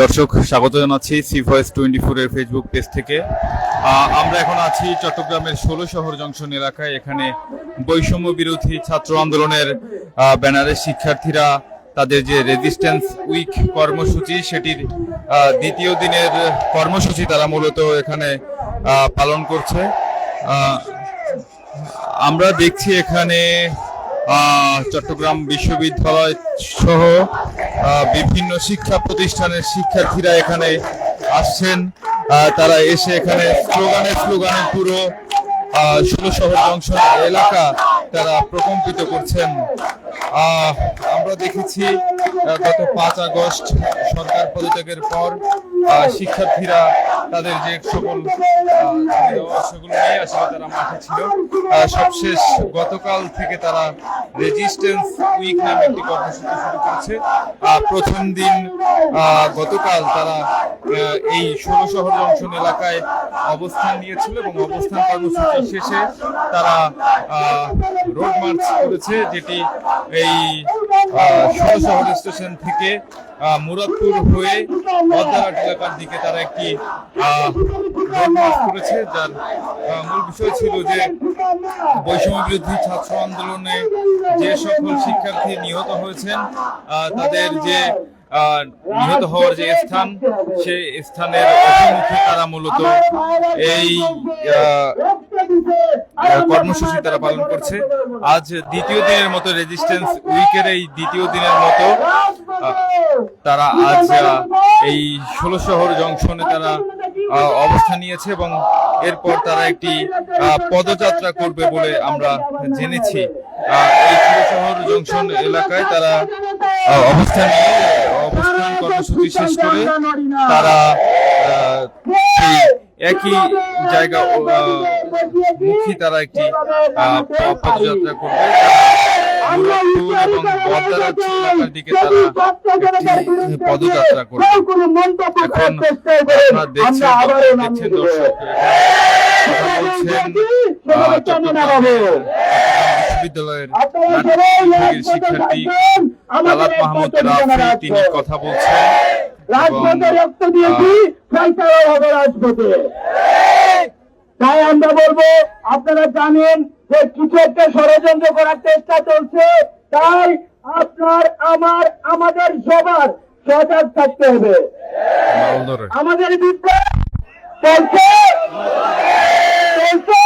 দর্শক স্বাগত জানাচ্ছি সি ভয়েস টোয়েন্টি এর ফেসবুক পেজ থেকে। আমরা এখন আছি চট্টগ্রামের ষোলো শহর জংশন এলাকায়। এখানে বৈষম্য বিরোধী ছাত্র আন্দোলনের আহ, ব্যানারে শিক্ষার্থীরা তাদের যে রেজিস্ট্যান্স উইক কর্মসূচি সেটির দ্বিতীয় দিনের কর্মসূচি তারা মূলত এখানে পালন করছে। আমরা দেখছি এখানে চট্টগ্রাম বিশ্ববিদ্যালয় সহ বিভিন্ন শিক্ষা প্রতিষ্ঠানের শিক্ষার্থীরা এখানে আসছেন। তারা এসে এখানে স্লোগানে স্লোগানে পুরো ষোলো শহর জংশন এলাকা তারা প্রকম্পিত করছেন। আমরা দেখেছি গত পাঁচ আগস্ট সরকার পদত্যাগের পর শিক্ষার্থীরা তাদের যে সকল সেগুলো নিয়ে আসলে তারা মাঠে ছিল। সবশেষ গতকাল থেকে তারা রেজিস্ট্যান্স উইক নামে একটি কর্মসূচি শুরু করেছে। প্রথম দিন গতকাল তারা এই ষোলো শহর জংশন এলাকায় অবস্থান নিয়েছিল এবং অবস্থান কর্মসূচি শেষে তারা রোড মার্চ করেছে, যেটি এই সহসহর স্টেশন থেকে মুরাদপুর হয়ে পদ্মাঘাট এলাকার দিকে তারা একটি করেছে, যার মূল বিষয় ছিল যে বৈষম্য বিরোধী ছাত্র আন্দোলনে যে সকল শিক্ষার্থী নিহত হয়েছেন তাদের যে নিহত হওয়ার যে স্থান সেই স্থানের অভিমুখে তারা মূলত এই কর্মসূচি তারা পালন করছে। আজ দ্বিতীয় দিনের মতো রেজিস্ট্যান্স উইকের এই দ্বিতীয় দিনের মতো তারা আজ এই ষোলো শহর জংশনে তারা অবস্থান নিয়েছে এবং এরপর তারা একটি পদযাত্রা করবে বলে আমরা জেনেছি। এই ষোলো শহর জংশন এলাকায় তারা অবস্থান নিয়ে অবস্থান কর্মসূচি শেষ করে তারা সেই একই জায়গা মুখী তারা একটি পদযাত্রা করবে এবং বদ্দারাজ এলাকার দিকে তারা একটি পদযাত্রা করবে কোনো মন্তব্য এখন করার চেষ্টা আপনারা দেখছেন দেখছেন দর্শক কথা বলছেন আহ, চট্টগ্রাম বিশ্ববিদ্যালয়ের শিক্ষার্থী তালাত মাহমুদ রাফি তিনি কথা বলছেন রাজপথে রক্ত দিয়েছি ফয়সালা হবে রাজপথে। তাই আমরা বলব আপনারা জানেন যে কিছু একটা ষড়যন্ত্র করার চেষ্টা চলছে তাই আপনার আমার আমাদের সবার সজাগ থাকতে হবে। আমাদের বিপ্লব চলছে। চলছে।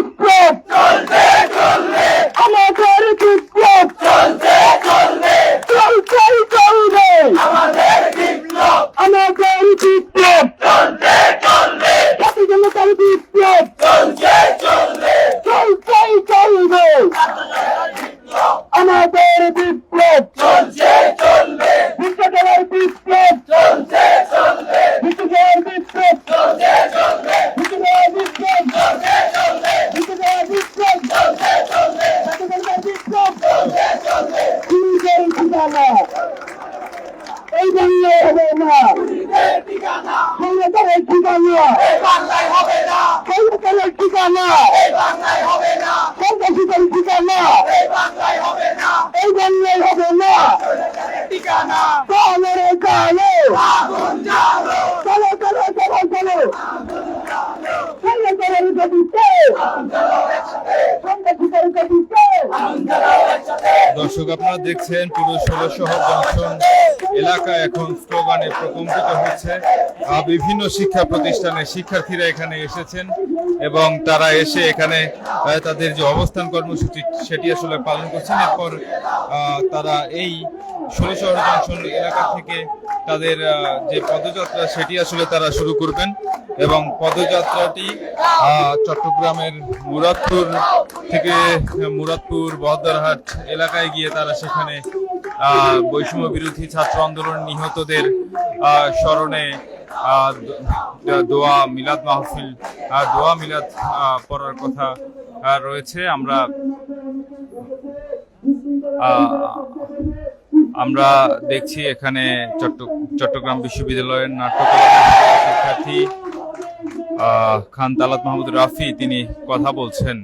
আমাদের বিপ্লব আমাদের বিপ্লব চলছেই চলবে আমাদের বিপ্লব জাতি জনতার বিপ্লব চলছেই চলবে আমাদের বিপ্লব বিশ্বজয়ের বিপ্লব বিশ্বজয়ের বিপ্লব বিশ্বজয়ের বিপ্লব বিশ্বজয়ের বিপ্লব জাতিজনতার বিপ্লব খুনিদের ঠিকানা এই বাংলায় হবে না সৈন্যতারের ঠিকানা সৈন্যতারের ঠিকানা সন্ত্রাসীদের ঠিকানা এই বাংলায় হবে না চলো রে চলো চলো চলো চলো চলো সৈন্যতারের গতিতে সন্ত্রাসীদের গতিতে দর্শক আপনারা দেখছেন, পুরো ষোলো শহর জংশন এলাকা এখন স্লোগানে প্রকম্পিত হচ্ছে। বিভিন্ন শিক্ষা প্রতিষ্ঠানের শিক্ষার্থীরা এখানে এসেছেন এবং তারা এসে এখানে তাদের যে অবস্থান কর্মসূচি সেটি আসলে পালন করছেন। এরপর তারা এই ষোলো শহর জংশন এলাকা থেকে তাদের যে পদযাত্রা সেটি আসলে তারা শুরু করবেন এবং পদযাত্রাটি চট্টগ্রামের মুরাদপুর থেকে, মুরাদপুর, বহদ্দারহাট এলাকায় গিয়ে তারা সেখানে বৈষম্য বিরোধী ছাত্র আন্দোলন নিহতদের স্মরণে দোয়া মিলাদ মাহফিল দোয়া মিলাদ পড়ার কথা রয়েছে। আমরা আমরা দেখছি এখানে চট্টগ্রাম বিশ্ববিদ্যালয়ের নাট্যকলা শিক্ষার্থী খান তালাত মাহমুদ রাফি তিনি কথা বলছেন।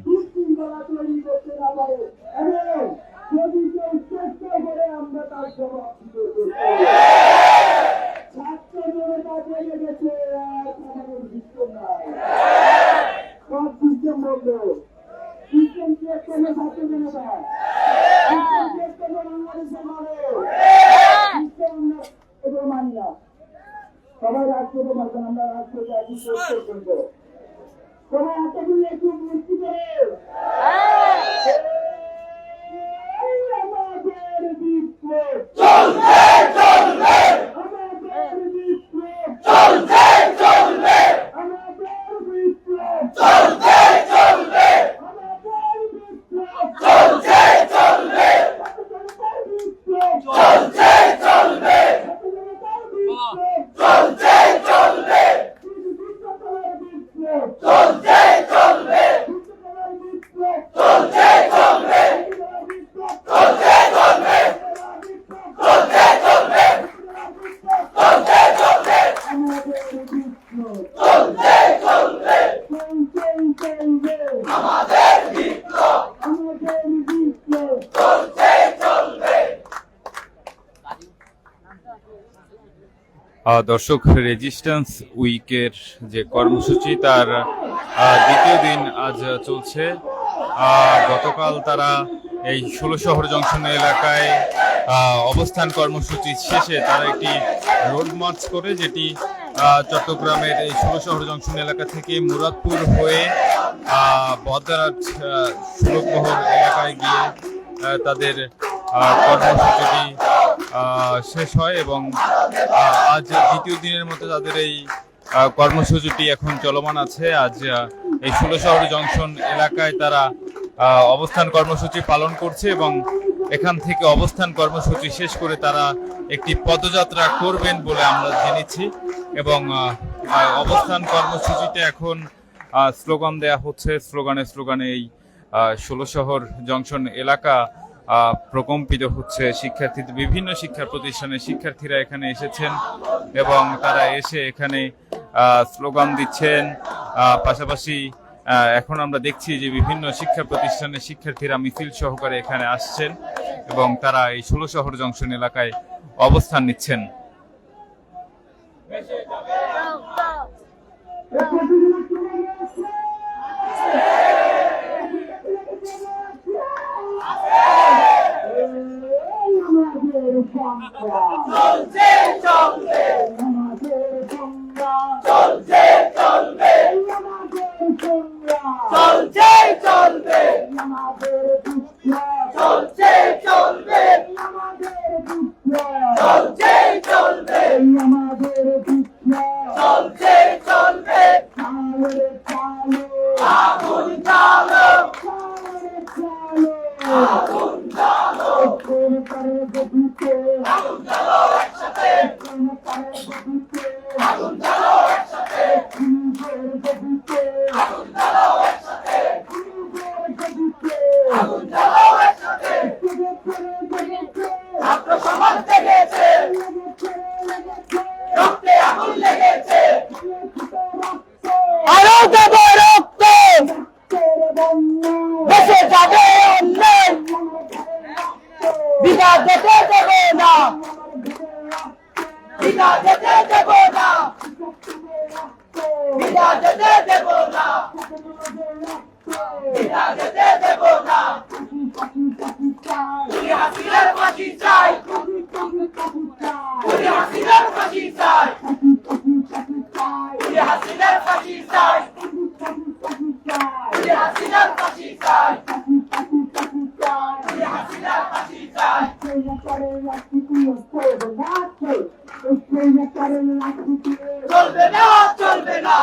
দর্শক রেজিস্ট্যান্স উইকের যে কর্মসূচি তার দ্বিতীয় দিন আজ চলছে। গতকাল তারা এই ষোলো শহর জংশন এলাকায় অবস্থান কর্মসূচি শেষে তারা একটি রোড মার্চ করে যেটি চট্টগ্রামের এই ষোলো শহর জংশন এলাকা থেকে মুরাদপুর হয়ে আহ, বহদ্দারহাট এলাকায় গিয়ে তাদের কর্মসূচিটি শেষ হয় এবং আজ দ্বিতীয় দিনের মতো তাদের এই কর্মসূচিটি এখন চলমান আছে। আজ এই ষোলো শহর জংশন এলাকায় তারা অবস্থান কর্মসূচি পালন করছে এবং এখান থেকে অবস্থান কর্মসূচি শেষ করে তারা একটি পদযাত্রা করবেন বলে আমরা জেনেছি এবং অবস্থান কর্মসূচিতে এখন স্লোগান দেয়া হচ্ছে। স্লোগানে স্লোগানে এই আহ, ষোলো শহর জংশন এলাকা প্রকম্পিত হচ্ছে শিক্ষার্থী বিভিন্ন শিক্ষা প্রতিষ্ঠানের শিক্ষার্থীরা এখানে এসেছেন এবং তারা এসে এখানে স্লোগান দিচ্ছেন। পাশাপাশি এখন আমরা দেখছি যে বিভিন্ন শিক্ষা প্রতিষ্ঠানের শিক্ষার্থীরা মিছিল সহকারে এখানে আসছেন এবং তারা এই ষোলো শহর জংশন এলাকায় অবস্থান নিচ্ছেন। সংগ্রাম চলছে চলবে। আমাদের সংগ্রাম চলছে চলবে। আমাদের সংগ্রাম চলছে। আগুন চলবে না চলবে না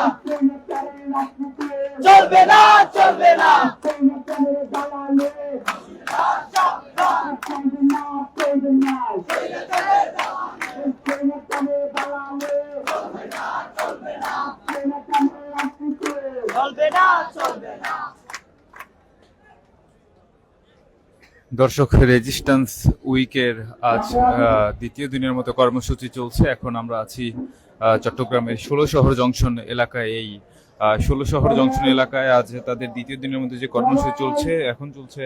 চলবে না চলবে না চলবে না চলবে না দর্শক রেজিস্ট্যান্স উইকের আজ দ্বিতীয় দিনের মতো কর্মসূচি চলছে। এখন আমরা আছি চট্টগ্রামের ষোলো শহর জংশন এলাকায়। এই ষোলো শহর জংশন এলাকায় আজ তাদের দ্বিতীয় দিনের মধ্যে যে কর্মসূচি চলছে, এখন চলছে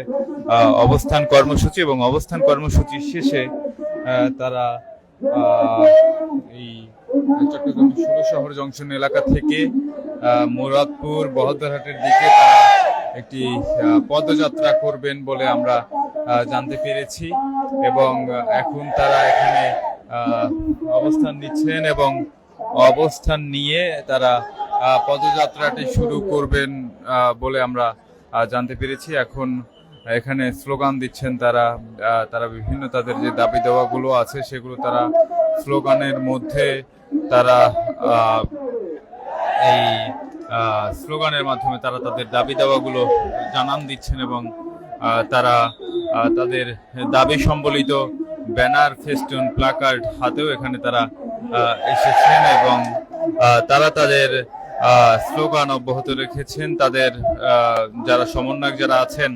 অবস্থান কর্মসূচি এবং অবস্থান কর্মসূচির শেষে তারা এই চট্টগ্রাম ষোলো শহর জংশন এলাকা থেকে মুরাদপুর, বহদ্দারহাটের দিকে তারা একটি পদযাত্রা করবেন বলে আমরা জানতে পেরেছি। এবং এখন তারা এখানে অবস্থান নিচ্ছেন এবং অবস্থান নিয়ে তারা পদযাত্রাটি শুরু করবেন বলে আমরা জানতে পেরেছি। এখন এখানে স্লোগান দিচ্ছেন তারা তারা বিভিন্ন তাদের যে দাবি দেওয়াগুলো আছে সেগুলো তারা স্লোগানের মধ্যে তারা এই স্লোগানের মাধ্যমে তারা তাদের দাবি দাওয়াগুলো জানান দিচ্ছেন এবং তারা তাদের দাবি সম্বলিত ব্যানার, ফেস্টুন, প্লাকার্ড হাতেও এখানে তারা এসেছেন এবং তারা তাদের স্লোগান অব্যাহত রেখেছেন। তাদের যারা সমন্বয়ক যারা আছেন,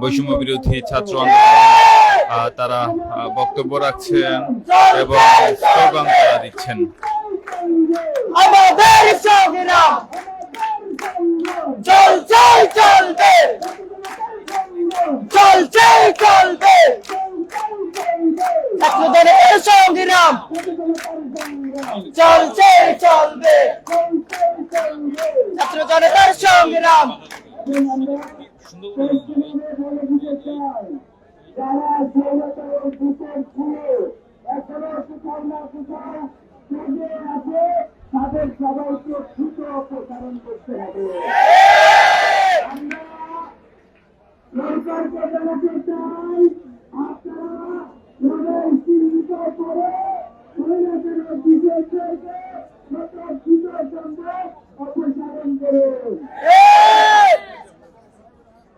বৈষম্য বিরোধী ছাত্র তারা বক্তব্য রাখছেন এবং স্লোগান তারা দিচ্ছেন। চলছে চলবে ছাত্রদের সংগ্রাম চলছে চলবে। সংগ্রাম তাদের সবাইকে দ্রুত প্রসারণ করতে হবে সরকারকে জানাতে চাই। আপনারা করে বিজয় করবে যত দ্রুত সম্ভব অপসারণ করুন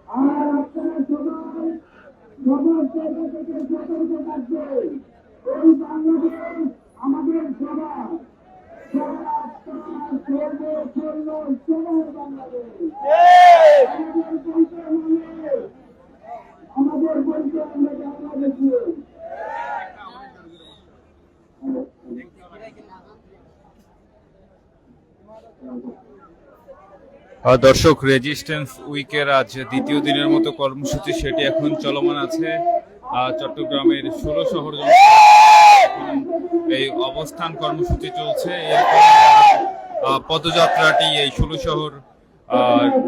আর আপনারা সবাই সমস্ত জায়গা থেকে সতর্ক থাকবে এই বাংলাদেশ আমাদের সবার সবার আপনার সর্ব সর্ব সবার বাংলাদেশ আমাদের পরিচয় মানে আমাদের পরিচয় আমরা বাংলাদেশি আহ, দর্শক রেজিস্ট্যান্স উইকের আজ দ্বিতীয় দিনের মতো কর্মসূচি সেটি এখন চলমান আছে। চট্টগ্রামের ষোলো শহর এই অবস্থান কর্মসূচি চলছে। পদযাত্রাটি এই ষোলো শহর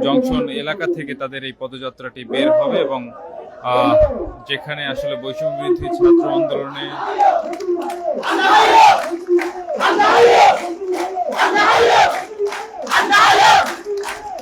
জংশন এলাকা থেকে তাদের এই পদযাত্রাটি বের হবে এবং যেখানে আসলে বৈষম্য বিরোধী ছাত্র আন্দোলনে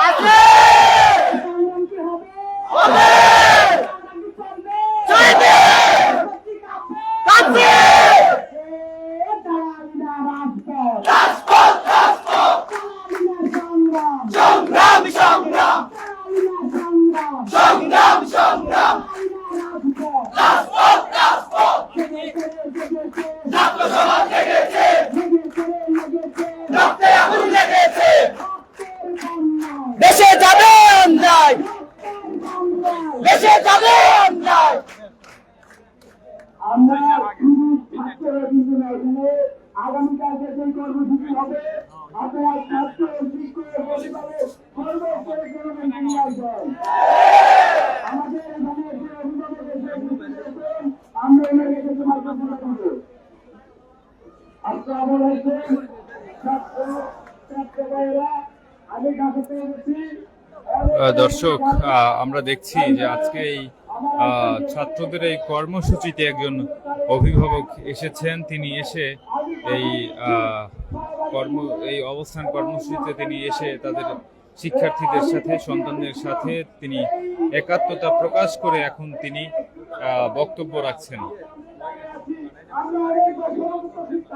আছে হবে চলবে কাছে রাজপথ রাজপথ সংগ্রাম সংগ্রাম সংগ্রাম সংগ্রাম রাজপথ রাজপথ ছাত্র সমাজ জেগেছে রক্তে আগুন লেগেছে দেশে যাবে অন্যায় দেশে যাবে অন্যায় আমরা শুধু ছাত্ররা কিন্তু না এখানে আগামীকালকে যে কর্মসূচি হবে আপনারা ছাত্র শিক্ষক পরিবারে সর্বস্তরে জনগণকে নিয়ে আসবেন আমাদের এখানে যে অভিভাবক এসে উপস্থিত হয়েছেন, আমরা ওনাকে কিছু মাধ্যমে করব আসসালামু আলাইকুম ছাত্র ছাত্র ভাইয়েরা আমি ঢাকা থেকে এসেছি আহ, দর্শক আমরা দেখছি যে আজকে এই ছাত্রদের এই কর্মসূচিতে একজন অভিভাবক এসেছেন। তিনি এসে এই আহ, কর্ম এই অবস্থান কর্মসূচিতে তিনি এসে তাদের শিক্ষার্থীদের সাথে সন্তানদের সাথে তিনি একাত্মতা প্রকাশ করে এখন তিনি আহ, বক্তব্য রাখছেন।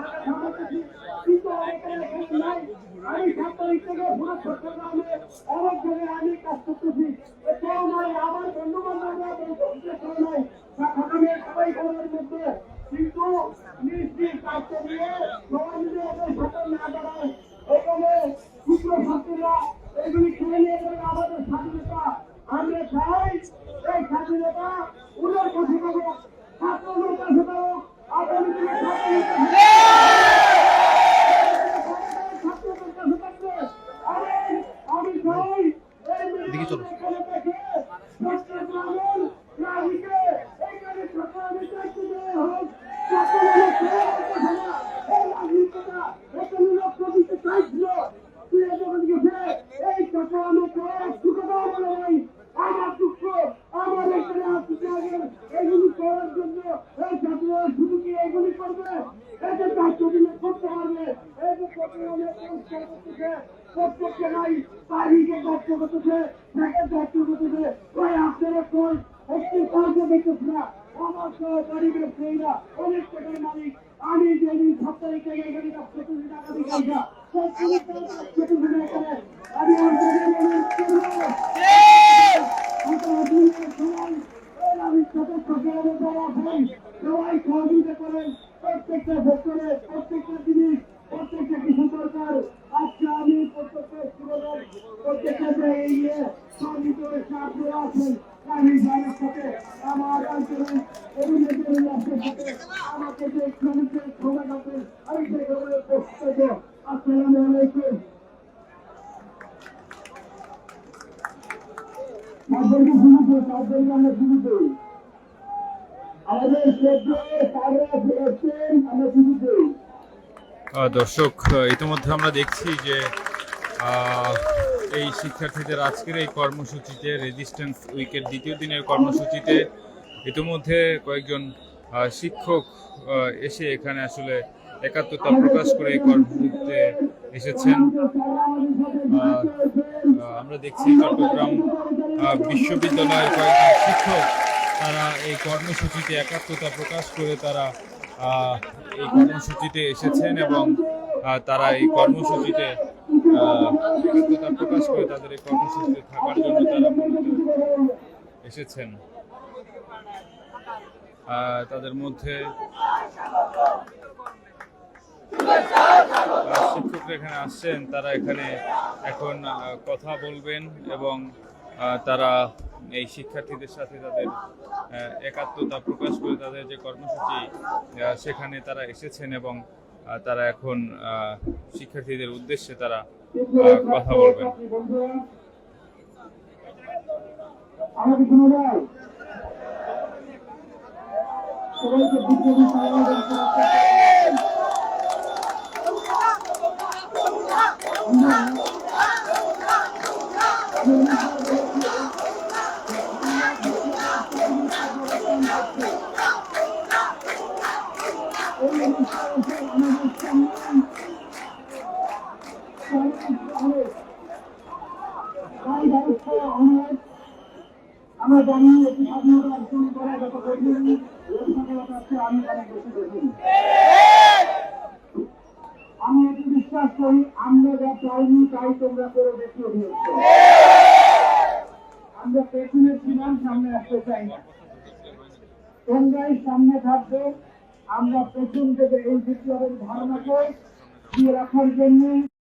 শিক্ষা সমাজে কিন্তু এখানে কিছু নাই। আমি ছাত্রলীগ থেকে ভোট চট্টগ্রামে অনেক জায়গায় আমি কাজ করতেছি এটাও নয় আমার বন্ধু বান্ধবরা আগামী সবাই ঘরের মধ্যে সাথে না দাঁড়ায় এখানে ক্ষুদ্র ছাত্রীরা এগুলি খেলে নিয়ে যাবে আমাদের স্বাধীনতা আমরা চাই এই স্বাধীনতা উনার কাছে পাবো ছাত্রদের কাছে পাবো আগামী দিনে ছাত্রদের এই ছাত্ররা শুধু কি এগুলি করবে এই যে দায়িত্ব দিলে করতে পারবে এই যে প্রতিনিয়ত পরিষ্কার করতেছে প্রত্যেককে নাই বাড়িকে দায়িত্ব করতেছে ব্যাগের দায়িত্ব করতেছে ওই কই একটি কার্য দেখতেছে না, আমার সহ বাড়িকে সেইরা অনেক টাকার মালিক। আমি যেদিন সপ্তাহে থেকে এখানে কাজ করতেছি টাকা দিয়ে আমি অন্তর্জাল সবাই সহযোগিতা করেন প্রত্যেকটা ভক্তরে প্রত্যেকটা জিনিস প্রত্যেকটা কিছু দরকার আজকে আমি প্রত্যেকটা স্টুডেন্ট প্রত্যেকটা জায়গায় গিয়ে সংগীত সাহায্য আছেন আমি জানার সাথে আমার আন্তরিক অভিনেত্রী আপনার সাথে আমাকে যে শ্রমিকের ক্ষমা করবেন আমি সেভাবে প্রস্তুত আসসালামু আলাইকুম তাদেরকে শুরু করি তাদেরকে আমরা শুরু করি আমাদের শ্রদ্ধেয় তারা ফেরাচ্ছেন আমরা শুরু করি আহ, দর্শক ইতিমধ্যে আমরা দেখছি যে এই শিক্ষার্থীদের আজকের এই কর্মসূচিতে রেজিস্ট্যান্স উইকের দ্বিতীয় দিনের কর্মসূচিতে ইতিমধ্যে কয়েকজন শিক্ষক এসে এখানে আসলে একাত্মতা প্রকাশ করে এই কর্মসূচিতে এসেছেন। আমরা দেখছি চট্টগ্রাম বিশ্ববিদ্যালয়ের কয়েকজন শিক্ষক, তারা এই কর্মসূচিতে একাত্মতা প্রকাশ করে তারা এই কর্মসূচিতে এসেছেন এবং তারা এই কর্মসূচিতে একাত্মতা প্রকাশ করে তাদের এই কর্মসূচিতে থাকার জন্য তারা এসেছেন। তাদের মধ্যে শিক্ষকরা এখানে আসছেন, তারা এখানে এখন কথা বলবেন এবং তারা এই শিক্ষার্থীদের সাথে তাদের একাত্মতা প্রকাশ করে তাদের যে কর্মসূচি সেখানে তারা এসেছেন এবং তারা এখন শিক্ষার্থীদের উদ্দেশ্যে তারা কথা বলবেন। আমাকে শোনা আমরা জানি এটি স্বাধীনতা অর্জন করা যত কঠিন আমি অনেক বেশি কঠিন আমি এটি বিশ্বাস করি, আমরা যা চাইনি, তাই তোমরা করে দেখিয়ে দিয়েছ আমরা পেছনে ছিলাম সামনে আসতে চাই না। তোমরাই সামনে থাকবে, আমরা পেছন থেকে এই বিপ্লবের ধারণাকে দিয়ে রাখার জন্য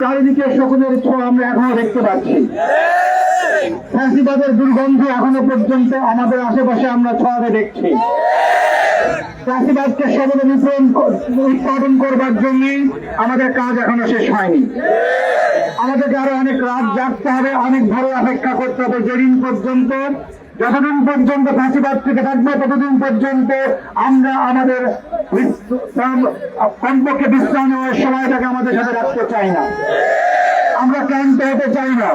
চারিদিকে শকুনের ছোঁয়া আমরা এখনও দেখতে পাচ্ছি। ফ্যাসিবাদের দুর্গন্ধ এখনও পর্যন্ত আমাদের আশেপাশে আমরা ছড়াতে দেখছি। চাষিবাদকে সবলে বিতরণ উৎপাদন করবার জন্য আমাদের কাজ এখনও শেষ হয়নি। আমাদেরকে আরও অনেক রাত জাগতে হবে, অনেক ভালো অপেক্ষা করতে হবে। যেদিন পর্যন্ত যতদিন পর্যন্ত ফাঁসিবাদ থেকে থাকবে, ততদিন পর্যন্ত আমরা আমাদের কমপক্ষে বিশ্রাম নেওয়ার সময়টাকে আমাদের সাথে রাখতে চাই না। আমরা ক্লান্ত হতে চাই না।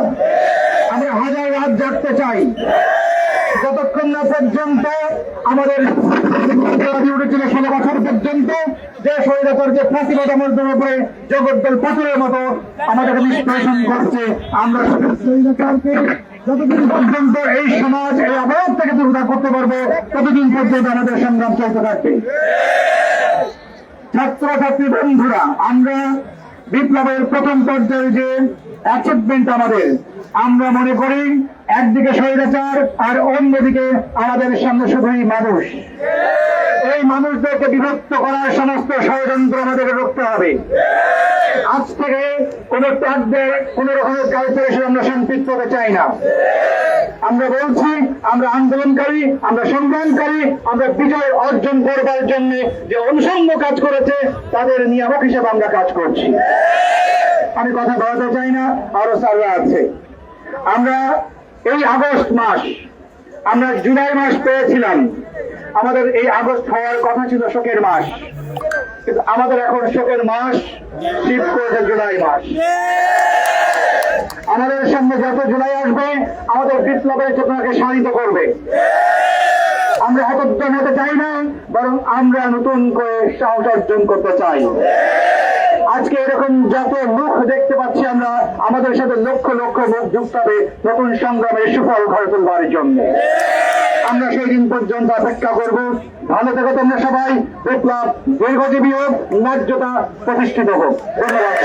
আমরা হাজার রাত জাগতে চাই। যতক্ষণ না পর্যন্ত আমাদের উঠেছিল ষোলো বছর পর্যন্ত যে স্বৈরাচার যে ফাঁসিবাদ আমাদের উপরে জগদ্দল পাথরের মতো আমাদেরকে নিষ্পেষণ করছে, আমরা স্বৈরাচারকে যতদিন পর্যন্ত এই সমাজ, এই অবরোধ থেকে দূরতা করতে পারব, ততদিন পর্যন্ত আমাদের সংগ্রাম চলতে থাকবে। ছাত্র ছাত্রী বন্ধুরা, আমরা বিপ্লবের প্রথম পর্যায়ে যে অ্যাচিভমেন্ট আমাদের, আমরা মনে করি একদিকে স্বৈরাচার আর অন্যদিকে আমাদের সামনে শুধুই মানুষ। এই মানুষদেরকে বিভক্ত করার সমস্ত ষড়যন্ত্র আমাদেরকে রুখতে হবে। আজ থেকে কোন ত্যাগদের, কোন রকমের ক্যালকুলেশন আমরা সম্পৃক্ত হতে চাই না। আমরা বলছি, আমরা আন্দোলনকারী, আমরা সংগ্রামকারী, আমরা বিজয় অর্জন করবার জন্য যে অনুষঙ্গ কাজ করেছে, তাদের নিয়ামক হিসেবে আমরা কাজ করছি। আমি কথা বলাতে চাই না, আরও সাররা আছে। আমরা এই আগস্ট মাস আমরা জুলাই মাস পেয়েছিলাম। আমাদের এই আগস্ট হওয়ার কথা ছিল শোকের মাস। কিন্তু আমাদের এখন শোকের মাস শিফট করেছে জুলাই মাস। আমাদের সামনে যত জুলাই আসবে, আমাদের বিপ্লবের চেতনাকে শানিত করবে। আমরা হতোদ্যম হতে চাই না, বরং আমরা নতুন করে সাহস অর্জন করতে চাই। আজকে এরকম যত মুখ দেখতে পাচ্ছি আমরা, আমাদের সাথে লক্ষ লক্ষ মুখ যুক্ত হবে নতুন সংগ্রামের সুফল ঘরে তুলবার জন্য। আমরা সেই দিন পর্যন্ত অপেক্ষা করব। ভালো থেকো তোমরা সবাই। বিপ্লব দীর্ঘজীবী হোক, ন্যায্যতা প্রতিষ্ঠিত হোক। ধন্যবাদ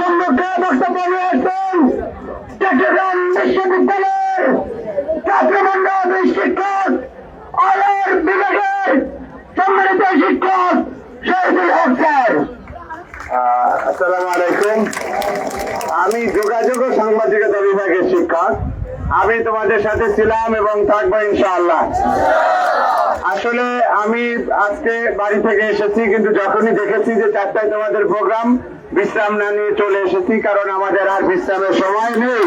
সম্মুখে বক্তব্য নিয়ে আসবেন। চট্টগ্রাম বিশ্ববিদ্যালয়ের আমি যোগাযোগ ও সাংবাদিকতা বিভাগের শিক্ষক। আমি তোমাদের সাথে ছিলাম এবং থাকব ইনশাআল্লাহ। আসলে আমি আজকে বাড়ি থেকে এসেছি, কিন্তু যখনই দেখেছি যে চারটায় তোমাদের প্রোগ্রাম, বিশ্রাম না নিয়ে চলে এসেছি, কারণ আমাদের আর বিশ্রামের সময় নেই।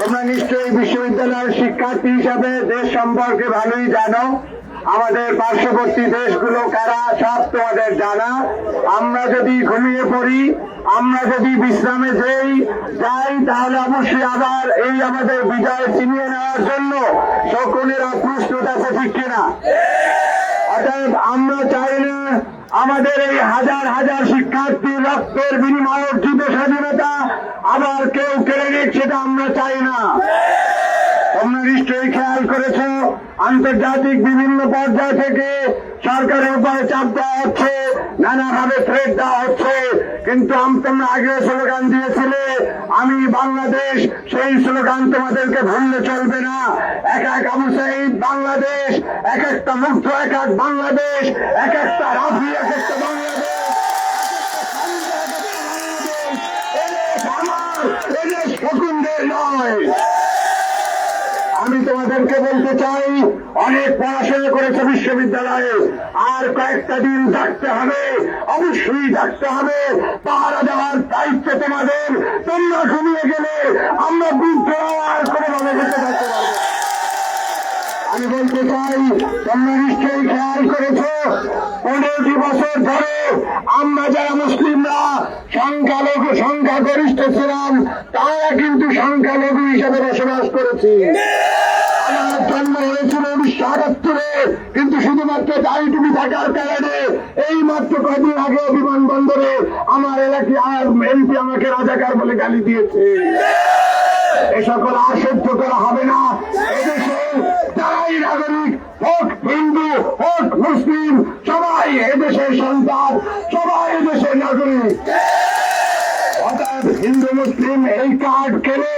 তোমরা নিশ্চয়ই বিশ্ববিদ্যালয়ের শিক্ষার্থী হিসাবে দেশ সম্পর্কে ভালোই জানো। আমাদের পার্শ্ববর্তী দেশগুলো কারা, সব তোমাদের জানা। আমরা যদি ঘুমিয়ে পড়ি, আমরা যদি বিশ্রামে যেই যাই, তাহলে অবশ্যই আবার এই আমাদের বিজয় ছিনিয়ে নেওয়ার জন্য সকলের প্রস্তুত আছে, ঠিক কিনা? অতএব আমরা চাই না আমাদের এই হাজার হাজার শিক্ষার্থীর রক্তের বিনিময় অর্জিত স্বাধীনতা আবার কেউ কেড়ে নিক, সেটা আমরা চাই না। তোমরা নিশ্চয়ই খেয়াল করেছ, আন্তর্জাতিক বিভিন্ন পর্যায় থেকে সরকারের উপরে চাপ দেওয়া হচ্ছে, নানাভাবে থ্রেট দেওয়া হচ্ছে। কিন্তু তোমরা আগে স্লোগান দিয়েছিলে, আমি বাংলাদেশ, সেই স্লোগান তোমাদেরকে ভুললে চলবে না। এক এক আবু বাংলাদেশ, এক একটা মুগ্ধ, এক এক বাংলাদেশ, এক একটা রাফি এক একটা বাংলাদেশ। এদেশ নয় আমি তোমাদেরকে বলতে চাই, অনেক পড়াশোনা করেছে বিশ্ববিদ্যালয়ে, আর কয়েকটা দিন থাকতে হবে, অবশ্যই থাকতে হবে, পাহারা দেওয়ার দায়িত্ব তোমাদের, তোমরা ঘুমিয়ে গেলে আমরা বৃদ্ধ আর কোনোভাবে যেতে না। আমি বলতে চাই, তোমরা নিশ্চয়ই খেয়াল করেছ, পনেরোটি বছর ধরে আমরা যারা মুসলিমরা সংখ্যালঘু, সংখ্যাগরিষ্ঠ ছিলাম, তারা কিন্তু সংখ্যালঘু হিসেবে বসবাস করেছি। জন্ম হয়েছিল উনিশশো আটাত্তরে, কিন্তু শুধুমাত্র থাকার কারণে এই মাত্র কদিন আগে বিমানবন্দরে আমার এলাকায় এমপি আমাকে রাজাকার বলে গালি দিয়েছে। এ সকল আর সহ্য করা হবে না। এদেশে যারাই নাগরিক, হোক হিন্দু, হোক মুসলিম, সবাই এদেশের সন্তান, সবাই এদেশের নাগরিক। হিন্দু, মুসলিম এই কার্ড কেড়ে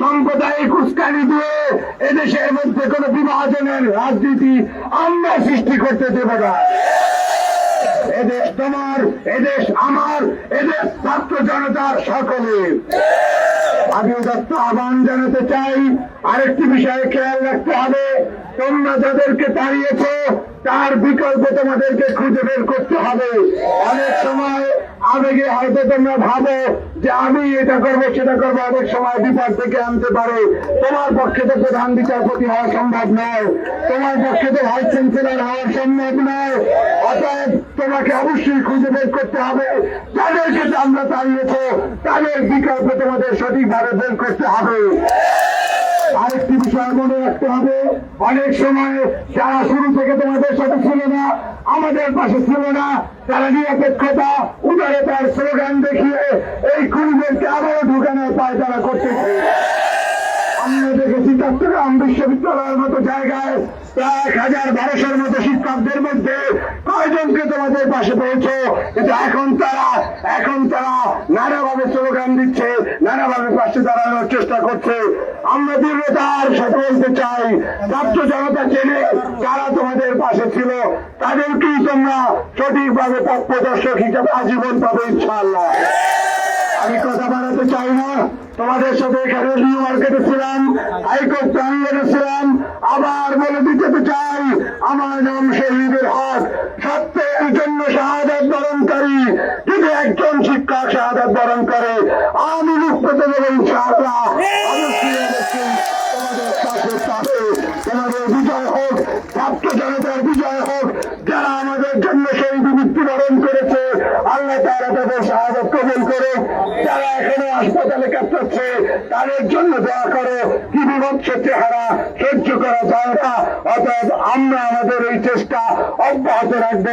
সাম্প্রদায়িক উস্কানি দিয়ে এদেশের মধ্যে কোনো বিভাজনের রাজনীতি আমরা সৃষ্টি করতে দেব না। এদেশ তোমার, এদেশ আমার, এদেশ ছাত্র জনতার সকলের। আমি দত্ত আহ্বান জানাতে চাই, আরেকটি বিষয়ে খেয়াল রাখতে হবে, তোমরা যাদেরকে তাড়িয়েছ, তার বিকল্প তোমাদেরকে খুঁজে বের করতে হবে। অনেক সময় আবেগে হয়তো তোমরা ভাবো যে আমি এটা করব, সেটা করব, অনেক সময় বিপদ থেকে আনতে পারে। তোমার পক্ষে তো প্রধান বিচারপতি হওয়া সম্ভব নয়। তোমার পক্ষে তো ভাইস চ্যান্সেলর হওয়া সম্ভব নয়। অতএব তোমাকে অবশ্যই খুঁজে বের করতে হবে। যাদেরকে আমরা তাড়িয়েছ তাদের বিকল্প তোমাদের সঠিকভাবে বের করতে হবে। আরেকটি বিষয় মনে রাখতে হবে, অনেক সময় যারা শুরু থেকে তোমাদের সাথে ছিল না, আমাদের পাশে ছিল না, তারা নিরপেক্ষতা, উদারতার স্লোগান দেখিয়ে এই খুনিদেরকে আবারও ঢুকানোর পায় তারা করতেছে। আমরা দেখেছি চট্টগ্রাম বিশ্ববিদ্যালয়ের মতো জায়গায় প্রায় এক হাজার বারোশোর মতো শিক্ষকদের মধ্যে পাশে পেয়েছ কিন্তু এখন তারা এখন তারা নানাভাবে স্লোগান দিচ্ছে, নানাভাবে পাশে দাঁড়ানোর চেষ্টা করছে। আমরা দৃঢ়তার সাথে বলতে চাই, ছাত্র জনতা চেনে যারা তোমাদের পাশে ছিল, তাদেরকেই তোমরা সঠিকভাবে পথ প্রদর্শক হিসাবে আজীবন পাবে, ইনশাআল্লাহ। আমি কথা বাড়াতে চাই না। তোমাদের সাথে এখানে নিউ মার্কেটে ছিলাম, হাইকোর্ট প্রাঙ্গনে ছিলাম, আবার বলে দিতে চাই, আমার নাম শহীদের হক। সত্যের জন্য শাহাদাত বরণকারী যদি একজন শিক্ষক শাহাদাত বরণ করে, আমি মুক্ত দেবো ইনশাআল্লাহ অবশ্যই অবশ্যই তোমাদের পাশে পাবে তোমাদের বিজয় হোক ছাত্র জনতার বিজয় হোক যারা আমাদের জন্য শহীদ মৃত্যুবরণ করেছে আল্লাহ তারা তাদের শাহাদত কবুল করে যারা এখনও হাসপাতালে কাটাচ্ছে তাদের জন্য দোয়া করো। কি বিভৎস চেহারা সহ্য করা যায় না। অতএব আমরা আমাদের এই চেষ্টা অব্যাহত রাখব।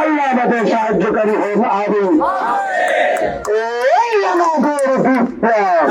আল্লাহ আমাদের সাহায্যকারী হন আমিন। এই আমাদের বিপ্লব।